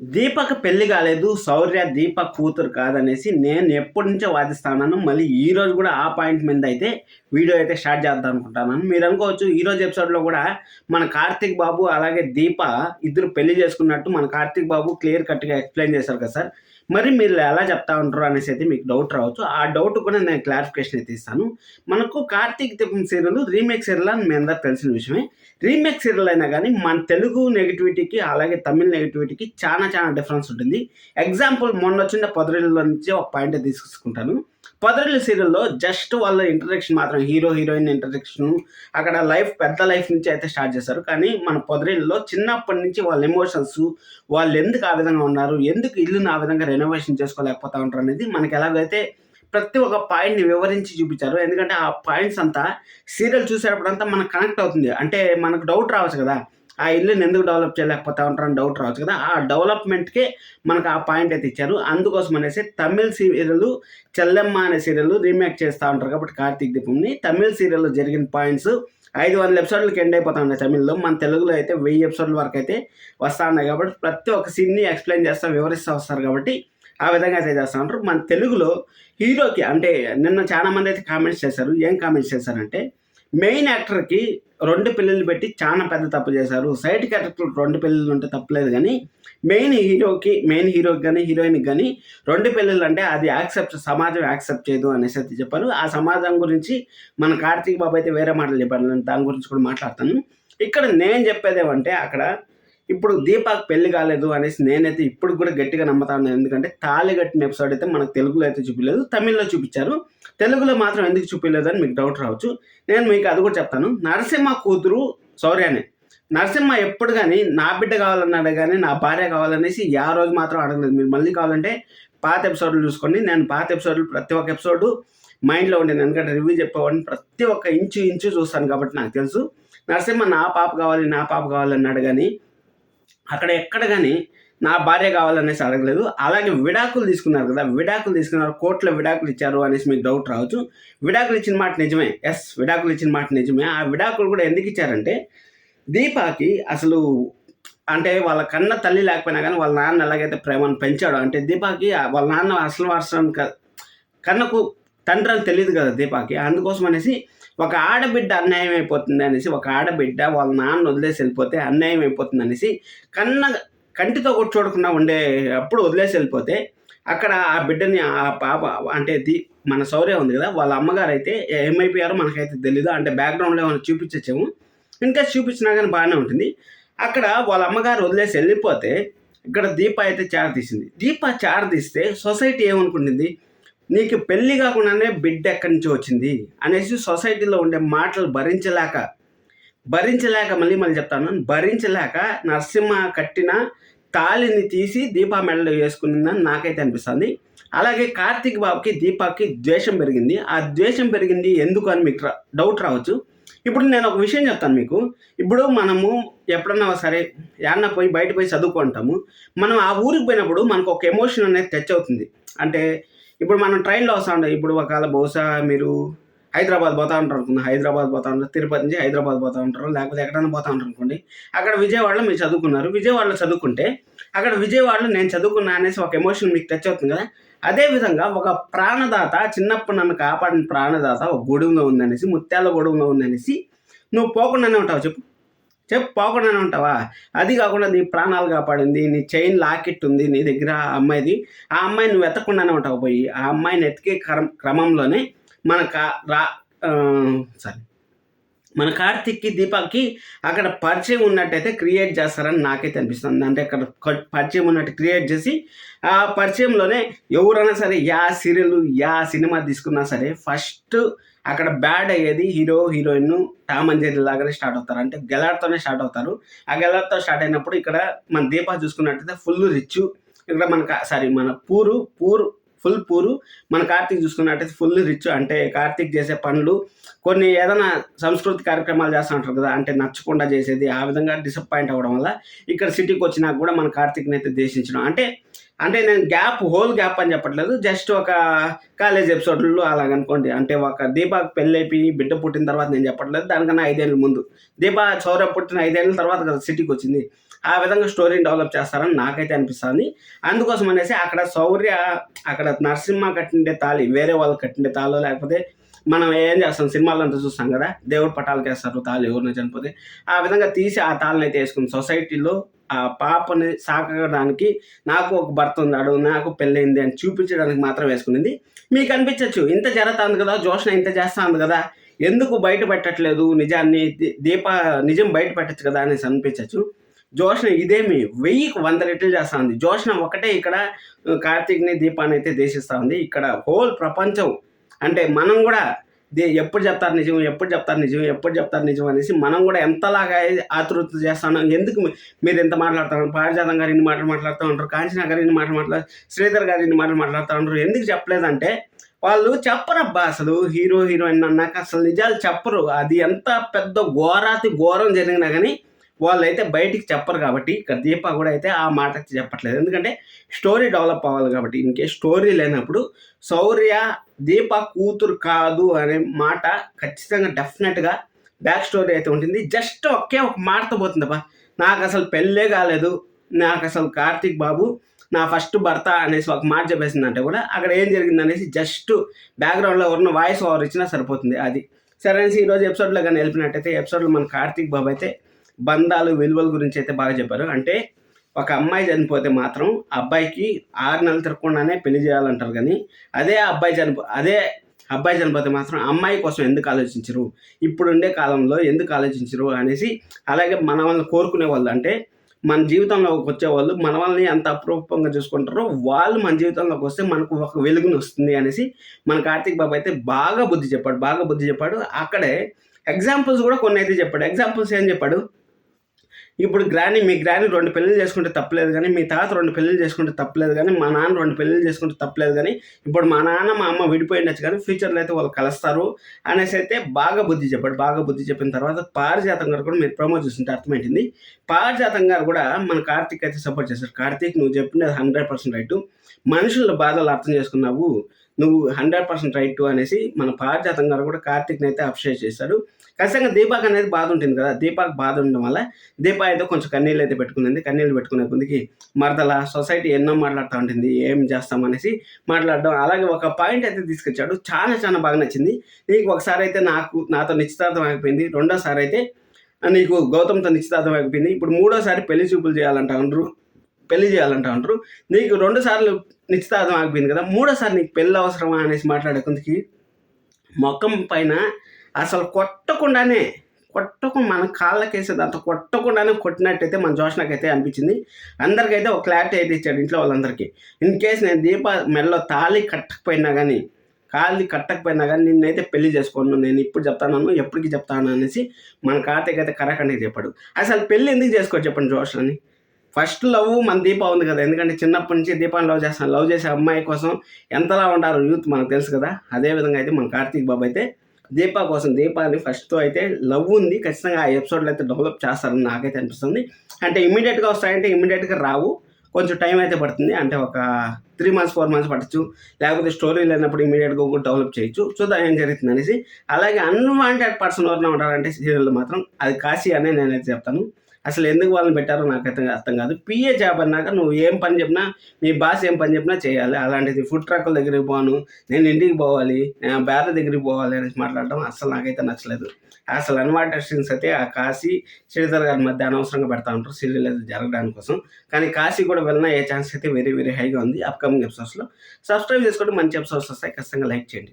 దీపక్ పెళ్ళి కాలేదు శౌర్య దీపక్ కూతురు కాదనేసి నేను ఎప్పటి నుంచో వాదిస్తాను మళ్ళీ ఈ రోజు కూడా ఆ పాయింట్ మీద అయితే వీడియో అయితే స్టార్ట్ చేద్దాం అనుకుంటాను మీరు అనుకోవచ్చు ఈ రోజు ఎపిసోడ్లో కూడా మన కార్తిక్ బాబు అలాగే దీప ఇద్దరు పెళ్ళి చేసుకున్నట్టు మన కార్తిక్ బాబు క్లియర్ కట్గా ఎక్స్ప్లెయిన్ చేశారు కదా సార్. మరి మీరు ఎలా చెప్తా ఉంటారు అనేసి అయితే మీకు డౌట్ రావచ్చు. ఆ డౌట్ కూడా నేను క్లారిఫికేషన్ అయితే ఇస్తాను. మనకు కార్తీక్ దీపం సీరియల్ రీమేక్ సీరియల్ అని మీ అందరూ తెలిసిన విషయమే. రీమేక్ సీరియల్ అయినా కానీ మన తెలుగు నెగిటివిటీకి అలాగే తమిళ నెగిటివిటీకి చాలా చాలా డిఫరెన్స్ ఉంటుంది. ఎగ్జాంపుల్ మొన్న వచ్చిన పొదరిల్లో నుంచి ఒక పాయింట్ తీసుకుంటాను. పొదరిల్లు సీరియల్లో జస్ట్ వాళ్ళ ఇంట్రడక్షన్ మాత్రం హీరో హీరోయిన్ ఇంట్రడక్షన్ అక్కడ లైఫ్ పెద్ద లైఫ్ నుంచి అయితే స్టార్ట్ చేశారు. కానీ మన పొదరిల్లో చిన్నప్పటి నుంచి వాళ్ళ ఎమోషన్స్ వాళ్ళు ఎందుకు ఆ విధంగా ఉన్నారు ఎందుకు ఇల్లుని ఆ విధంగా రెనోవేషన్ చేసుకోలేకపోతా ఉంటారు అనేది మనకి ఎలాగైతే ప్రతి ఒక్క పాయింట్ని వివరించి చూపించారు. ఎందుకంటే ఆ పాయింట్స్ అంతా సీరియల్ చూసేటప్పుడంతా మనకు కనెక్ట్ అవుతుంది. అంటే మనకు డౌట్ రావచ్చు కదా. ఆ ఇల్లుని ఎందుకు డెవలప్ చేయలేకపోతా ఉంటారని డౌట్ రావచ్చు కదా. ఆ డెవలప్మెంట్కే మనకు ఆ పాయింట్ అయితే ఇచ్చారు. అందుకోసం అనేసి తమిళ సీరియల్ చెల్లెమ్మ అనే సీరియల్ రీమేక్ చేస్తూ ఉంటారు కాబట్టి కార్తీక్ దీపంని. తమిళ సీరియల్లో జరిగిన పాయింట్స్ ఐదు వందల ఎపిసోడ్లకి ఎండ్ అయిపోతా ఉన్నాయి తమిళ్ళో. మన తెలుగులో అయితే వెయ్యి ఎపిసోడ్ల వరకు అయితే వస్తూ ఉన్నాయి కాబట్టి ప్రతి ఒక్క సీన్ని ఎక్స్ప్లెయిన్ చేస్తా వివరిస్తూ వస్తారు కాబట్టి ఆ విధంగా అయితే చేస్తూ ఉంటారు. మన తెలుగులో హీరోకి అంటే నిన్న చాలా మంది అయితే కామెంట్స్ చేశారు. ఏం కామెంట్స్ చేశారంటే మెయిన్ యాక్టర్కి రెండు పిల్లలు పెట్టి చాలా పెద్ద తప్పు చేశారు. సైడ్ క్యారెక్టర్ రెండు పిల్లలు ఉంటే తప్పలేదు కానీ మెయిన్ హీరోకి మెయిన్ హీరోకి కానీ హీరోయిన్కి కానీ రెండు పిల్లలు అంటే అది యాక్సెప్ట్ సమాజం యాక్సెప్ట్ చేయదు అనేసి అయితే చెప్పారు. ఆ సమాజం గురించి మన కార్తీక్ బాబు అయితే వేరే మాటలు చెప్పారు. నేను దాని గురించి కూడా మాట్లాడతాను. ఇక్కడ నేను చెప్పేదేమంటే అక్కడ ఇప్పుడు దీపాక్ పెళ్ళి కాలేదు అనేసి నేనైతే ఇప్పుడు కూడా గట్టిగా నమ్ముతాను ఎందుకంటే తాళి కట్టిన ఎపిసోడ్ అయితే మనకు తెలుగులో అయితే చూపించలేదు తమిళ్ళో చూపించారు. తెలుగులో మాత్రం ఎందుకు చూపించలేదు అని మీకు డౌట్ రావచ్చు. నేను మీకు అది కూడా చెప్తాను. నరసింహ కూతురు శౌర్యానే నరసింహ ఎప్పుడు కానీ నా బిడ్డ కావాలన్నాడు కానీ నా భార్య కావాలనేసి ఆ రోజు మాత్రం అడగలేదు. మీరు మళ్ళీ కావాలంటే పాత ఎపిసోడ్లు చూసుకోండి. నేను పాత ఎపిసోడ్లు ప్రతి ఒక్క ఎపిసోడ్ మైండ్లో ఉండేది. ఎందుకంటే రివ్యూ చెప్పేవాడిని ప్రతి ఒక్క ఇంచు ఇంచు చూస్తాను కాబట్టి నాకు తెలుసు. నరసింహ నా పాప కావాలి నా పాప కావాలన్నాడు కానీ అక్కడ ఎక్కడ కానీ నా భార్య కావాలనేసి అడగలేదు. అలాగే విడాకులు తీసుకున్నారు కదా విడాకులు తీసుకున్నారు కోర్టులో విడాకులు ఇచ్చారు అనేసి మీకు డౌట్ రావచ్చు. విడాకులు ఇచ్చిన మాట నిజమే. ఎస్ విడాకులు ఇచ్చిన మాట నిజమే. ఆ విడాకులు కూడా ఎందుకు ఇచ్చారంటే దీపాకి అసలు అంటే వాళ్ళ కన్న తల్లి లేకపోయినా కానీ వాళ్ళ నాన్న ఎలాగైతే ప్రేమను పెంచాడో అంటే దీపాకి వాళ్ళ నాన్న అసలు వర్షం కన్నకు తండ్రి అని తెలియదు కదా దీపాకి. అందుకోసం అనేసి ఒక ఆడబిడ్డ అన్యాయం అయిపోతుంది అనేసి ఒక ఆడబిడ్డ వాళ్ళ నాన్న వదిలేసి వెళ్ళిపోతే అన్యాయం అయిపోతుంది అనేసి కన్న కంటితో కూడా చూడకుండా ఉండే అప్పుడు వదిలేసి వెళ్ళిపోతే అక్కడ ఆ బిడ్డని ఆ పాప అంటే ది మన శౌర్య ఉంది కదా వాళ్ళ అమ్మగారు అయితే ఏమైపోయారో మనకైతే తెలీదు. అంటే బ్యాక్గ్రౌండ్లో ఏమైనా చూపించచ్చాము. ఇంకా చూపించినా కానీ బాగానే ఉంటుంది. అక్కడ వాళ్ళ అమ్మగారు వదిలేసి వెళ్ళిపోతే ఇక్కడ దీప అయితే చార తీసింది దీప చార తీస్తే సొసైటీ ఏమనుకుంటుంది? నీకు పెళ్ళి కాకుండానే బిడ్డ ఎక్కడి నుంచి వచ్చింది అనేసి సొసైటీలో ఉండే మాటలు భరించలేక భరించలేక మళ్ళీ మళ్ళీ చెప్తాను భరించలేక నరసింహ కట్టిన తాళిని తీసి దీపా మెడలో వేసుకునిందని నాకైతే అనిపిస్తుంది. అలాగే కార్తీక్ బాబుకి దీపాకి ద్వేషం పెరిగింది. ఆ ద్వేషం పెరిగింది ఎందుకు అని మీకు డౌట్ రావచ్చు. ఇప్పుడు నేను ఒక విషయం చెప్తాను మీకు. ఇప్పుడు మనము ఎప్పుడన్నా సరే యాన్న పోయి బయట పోయి చదువుకుంటాము. మనం ఆ ఊరికి పోయినప్పుడు మనకు ఒక ఎమోషన్ అనేది టచ్ అవుతుంది. అంటే ఇప్పుడు మనం ట్రైన్లో వస్తూ ఉంటాం. ఇప్పుడు ఒకవేళ బహుశా మీరు హైదరాబాద్ పోతా ఉంటారు అనుకుందాం హైదరాబాద్ పోతా ఉంటారు. తిరుపతి నుంచి హైదరాబాద్ పోతా ఉంటారు. లేకపోతే ఎక్కడైనా పోతా ఉంటారు అనుకోండి అక్కడ విజయవాడలో మీరు చదువుకున్నారు. విజయవాడలో చదువుకుంటే అక్కడ విజయవాడలో నేను చదువుకున్నా అనేసి ఒక ఎమోషన్ మీకు తెచ్చవుతుంది అవుతుంది కదా? అదేవిధంగా ఒక ప్రాణదాత చిన్నప్పుడు నన్ను కాపాడిన ప్రాణదాత ఒక గొడుగులో ఉందనేసి ముత్యాల గొడుగులో ఉందనేసి నువ్వు పోకుండానే ఉంటావు చెప్పు. చెప్పు పోకుండానే ఉంటావా? అది కాకుండా నీ ప్రాణాలు కాపాడింది నీ చైన్ లాకెట్ ఉంది నీ దగ్గర ఆ అమ్మాయిది. ఆ అమ్మాయిని నువ్వు వెతకుండానే ఉంటావు పోయి. ఆ అమ్మాయిని ఎతికే క్రమ క్రమంలోనే మన కా రా సారీ మన కార్తిక్కి దీపాకి అక్కడ పరిచయం ఉన్నట్టయితే క్రియేట్ చేస్తారని నాకైతే అనిపిస్తుంది. అంటే అక్కడ పరిచయం ఉన్నట్టు క్రియేట్ చేసి ఆ పరిచయంలోనే ఎవరైనా సరే యా సీరియల్ యా సినిమా తీసుకున్నా సరే ఫస్ట్ అక్కడ బ్యాడ్ అయ్యేది hero heroine Tom and Jerry లాగానే స్టార్ట్ అవుతారు. అంటే గెలాడ్తోనే స్టార్ట్ అవుతారు. ఆ గెలాడ్తో స్టార్ట్ అయినప్పుడు ఇక్కడ మన దీపా చూసుకున్నట్టయితే ఫుల్ రిచ్ ఇక్కడ మనకు సారీ మన పూరు పూరు ఫుల్ పూరు. మన కార్తీక్ చూసుకున్నట్టయితే ఫుల్ రిచ్ అంటే కార్తీక్ చేసే పనులు కొన్ని ఏదైనా సంస్కృతి కార్యక్రమాలు చేస్తూ ఉంటారు కదా అంటే నచ్చకుండా చేసేది ఆ విధంగా డిసప్పాయింట్ అవ్వడం వల్ల ఇక్కడ సిటీకి వచ్చినాక కూడా మన కార్తీక్ని అయితే దేశించడం అంటే అంటే నేను గ్యాప్ హోల్ గ్యాప్ అని చెప్పట్లేదు. జస్ట్ ఒక కాలేజ్ ఎపిసోడ్లో అలాగనుకోండి అంటే ఒక దీపాకి పెళ్ళైపోయి బిడ్డ పుట్టిన తర్వాత నేను చెప్పట్లేదు. దానికన్నా ఐదేళ్ళ ముందు. దీపా చౌర పుట్టిన ఐదేళ్ళ తర్వాత కదా సిటీకి వచ్చింది. ఆ విధంగా స్టోరీని డెవలప్ చేస్తారని నాకైతే అనిపిస్తుంది. అందుకోసం అనేసి అక్కడ సౌర్య అక్కడ నరసింహ కట్టిండే తాళి వేరే వాళ్ళు కట్టిండే తాళో లేకపోతే మనం ఏం చేస్తాం? సినిమాలు అంతా చూస్తాం కదా. దేవుడు పటాలకు వేస్తారు తాళి ఎవరిని చనిపోతే. ఆ విధంగా తీసి ఆ తాళ్ళని అయితే వేసుకుంది. సొసైటీలో ఆ పాపని సాకడానికి నాకు ఒక భర్త ఉన్నాడు నాకు పెళ్ళైంది అని చూపించడానికి మాత్రం వేసుకునింది. మీకు అనిపించవచ్చు ఇంత జరుగుతుంది కదా జోష్న ఇంత చేస్తుంది కదా ఎందుకు బయట పెట్టట్లేదు నిజాన్ని దీ- దీప నిజం బయట పెట్టచ్చు కదా అనేసి అనిపించవచ్చు జోష్ణ ఇదేమి వెయ్యికి వంద రెట్లు చేస్తా ఉంది జోష్ణ ఒకటే ఇక్కడ కార్తీక్ని దీపాన్ని అయితే దేశిస్తూ ఉంది. ఇక్కడ హోల్ ప్రపంచం అంటే మనం కూడా దే ఎప్పుడు చెప్తారు నిజం ఎప్పుడు చెప్తారు నిజం ఎప్పుడు చెప్తారు నిజం అనేసి మనం కూడా ఎంతలాగా ఆతృత చేస్తాను ఎందుకు మీరు ఎంత మాట్లాడుతున్నారు? పారిజాతం గారు ఇన్ని మాటలు మాట్లాడుతూ ఉంటారు కాంచనా గారు ఇన్ని మాటలు మాట్లాడు శ్రీధర్ గారు ఇన్ని మాటలు మాట్లాడుతూ ఉంటారు ఎందుకు చెప్పలేదంటే వాళ్ళు చెప్పరబ్బా అసలు హీరో హీరోయిన్ అన్నాక అసలు నిజాలు చెప్పరు. అది ఎంత పెద్ద ఘోరాతి ఘోరం జరిగినా కానీ వాళ్ళైతే బయటికి చెప్పరు కాబట్టి ఇక్కడ దీప కూడా అయితే ఆ మాట అయితే చెప్పట్లేదు. ఎందుకంటే స్టోరీ డెవలప్ అవ్వాలి కాబట్టి ఇంకే స్టోరీ లేనప్పుడు శౌర్య దీప కూతురు కాదు అనే మాట ఖచ్చితంగా డెఫినెట్గా బ్యాక్ స్టోరీ అయితే ఉంటుంది. జస్ట్ ఒకే ఒక మాటతో పోతుందబ్బా. నాకు అసలు పెళ్ళే కాలేదు. నాకు అసలు కార్తీక్ బాబు నా ఫస్ట్ భర్త అనేసి ఒక మాట చెప్పేసిందంటే కూడా అక్కడ ఏం జరిగింది అనేసి జస్ట్ బ్యాక్గ్రౌండ్లో ఎవరిన వాయిస్ ఓవర్ ఇచ్చినా సరిపోతుంది. అది. సరే అనేసి ఈరోజు ఎపిసోడ్లో కానీ వెళ్ళినట్టయితే ఎపిసోడ్లో మన కార్తీక్ బాబు అయితే బంధాలు విలువల గురించి అయితే బాగా చెప్పారు. అంటే ఒక అమ్మాయి చనిపోతే మాత్రం అబ్బాయికి ఆరు నెలలు తిరగకుండానే పెళ్ళి చేయాలంటారు కానీ అదే అబ్బాయి చనిపో అదే అబ్బాయి చనిపోతే మాత్రం అమ్మాయి కోసం ఎందుకు ఆలోచించరు? ఇప్పుడుండే కాలంలో ఎందుకు ఆలోచించరు అనేసి అలాగే మన వాళ్ళని కోరుకునే వాళ్ళు. అంటే మన జీవితంలోకి వచ్చేవాళ్ళు మన వాళ్ళని ఎంత అప్రూపంగా చూసుకుంటారో వాళ్ళు మన జీవితంలోకి వస్తే మనకు ఒక వెలుగుని వస్తుంది అనేసి మన కార్తీక్ బాబు అయితే బాగా బుద్ధి చెప్పాడు బాగా బుద్ధి చెప్పాడు. అక్కడే ఎగ్జాంపుల్స్ కూడా కొన్ని అయితే చెప్పాడు. ఎగ్జాంపుల్స్ ఏం చెప్పాడు? ఇప్పుడు గ్రాని మీ గ్రాని రెండు పెళ్ళిళ్ళు చేసుకుంటే తప్పలేదు కానీ మీ తాత రెండు పెళ్ళిళ్ళు చేసుకుంటే తప్పలేదు కానీ మా నాన్న రెండు పెళ్ళిళ్ళు చేసుకుంటే తప్పలేదు కానీ ఇప్పుడు మా నాన్న మా అమ్మ విడిపోయిండొచ్చు కానీ ఫ్యూచర్లో అయితే వాళ్ళు కలుస్తారు అనేసి అయితే బాగా బుద్ధి చెప్పాడు. బాగా బుద్ధి చెప్పిన తర్వాత పారిజాతం గారు కూడా మీరు ప్రమోట్ చూస్తుంటే అర్థమైంది. పారిజాతం గారు కూడా మన కార్తీక్ అయితే సపోర్ట్ చేశారు. కార్తీక్ నువ్వు చెప్పినది హండ్రెడ్ పర్సెంట్ రైట్. మనుషుల బాధలు అర్థం చేసుకున్నావు. నువ్వు హండ్రెడ్ పర్సెంట్ రైట్ అనేసి మన పారిజాతం గారు కూడా కార్తీక్ని అయితే అప్రిషియేట్ చేశాడు ఖచ్చితంగా దీపాక్ అనేది బాధ ఉంటుంది కదా. దీపాక్ బాధ ఉండడం వల్ల దీపా అయితే కొంచెం కన్నీళ్ళు అయితే పెట్టుకుంది. కన్నీళ్ళు పెట్టుకునే కొద్దికి మరదల సొసైటీ ఎన్నో మాట్లాడుతూ ఉంటుంది. ఏం చేస్తాం అనేసి మాట్లాడడం. అలాగే ఒక పాయింట్ అయితే తీసుకొచ్చాడు. చాలా చాలా బాగా నచ్చింది. నీకు ఒకసారి అయితే నాకు నాతో నిశ్చితార్థం అయిపోయింది. రెండోసారి అయితే నీకు గౌతమ్తో నిశ్చితార్థం అయిపోయింది. ఇప్పుడు మూడోసారి పెళ్ళి చూపులు చేయాలంటా ఉండరు పెళ్ళి చేయాలంటా ఉంటారు నీకు రెండు సార్లు నిశ్చితార్థం ఆగిపోయింది కదా మూడోసారి నీకు పెళ్ళి అవసరమా అనేసి మాట్లాడే కొందికి మొక్కం పైన అసలు కొట్టకుండానే కొట్టకు మన కాళ్ళకేసేది అంత కొట్టకుండానే కొట్టినట్టయితే మన జోష్నకైతే అనిపించింది. అందరికైతే ఒక క్లారిటీ అయితే ఇచ్చాడు ఇంట్లో వాళ్ళందరికీ. ఇన్ కేస్ నేను దీప మెడలో తాళి కట్టకపోయినా కానీ కాళ్ళు కట్టకపోయినా కానీ నిన్నైతే పెళ్ళి చేసుకోను నేను ఇప్పుడు చెప్తాను ఎప్పటికీ చెప్తాను అనేసి మన కార్తీక్ అయితే కరాఖండికి చెప్పాడు. అసలు పెళ్ళి ఎందుకు చేసుకోవచ్చు చెప్పండి జోష్ని ఫస్ట్ లవ్ మన దీప ఉంది కదా. ఎందుకంటే చిన్నప్పటి నుంచి దీపాన్ని లవ్ చేస్తాం. లవ్ చేసే అమ్మాయి కోసం ఎంతలా ఉంటారు యూత్ మనకు తెలుసు కదా. అదే విధంగా అయితే మన కార్తీక్ బాబు అయితే దీపా కోసం దీపాని ఫస్ట్తో అయితే లవ్ ఉంది. ఖచ్చితంగా ఆ ఎపిసోడ్లో అయితే డెవలప్ చేస్తారని నాకైతే అనిపిస్తుంది. అంటే ఇమీడియట్గా వస్తాయంటే ఇమీడియట్గా రావు. కొంచెం టైం అయితే పడుతుంది. అంటే ఒక త్రీ మంత్స్ ఫోర్ మంత్స్ పట్టచ్చు. లేకపోతే స్టోరీ లేనప్పుడు ఇమీడియట్గా కూడా డెవలప్ చేయొచ్చు. చూద్దాం ఏం జరుగుతుంది అనేసి అలాగే అన్వాంటెడ్ పర్సన్ ఎవరైనా ఉంటారంటే సీరియల్లో మాత్రం అది కాశీ అనే నేనైతే చెప్తాను. అసలు ఎందుకు వాళ్ళని పెట్టారో నాకైతే అర్థం కాదు. పిఏ జాబ్ అన్నాక నువ్వు ఏం పని చెప్పినా మీ బాస్ ఏం పని చెప్పినా చేయాలి. అలాంటిది ఫుడ్ ట్రక్కుల దగ్గరికి పోను నేను ఇంటికి పోవాలి నేను బేర్ల దగ్గరికి పోవాలి అనేసి మాట్లాడడం అసలు నాకైతే నచ్చలేదు. అసలు అన్వాంటెడ్ సీన్స్ అయితే ఆ కాశీ శ్రీధర్ గారి మధ్య అనవసరంగా పెడతా ఉంటారు. సీరియల్ అయితే జరగడానికి కోసం. కానీ కాశీ కూడా వెళ్ళిన ఏ ఛాన్స్ అయితే వెరీ వెరీ హైగా ఉంది. అప్కమింగ్ ఎపిసోడ్స్లో సబ్స్క్రైబ్ చేసుకోండి. మంచి ఎపిసోడ్స్ వస్తాయి. ఖచ్చితంగా లైక్ చేయండి.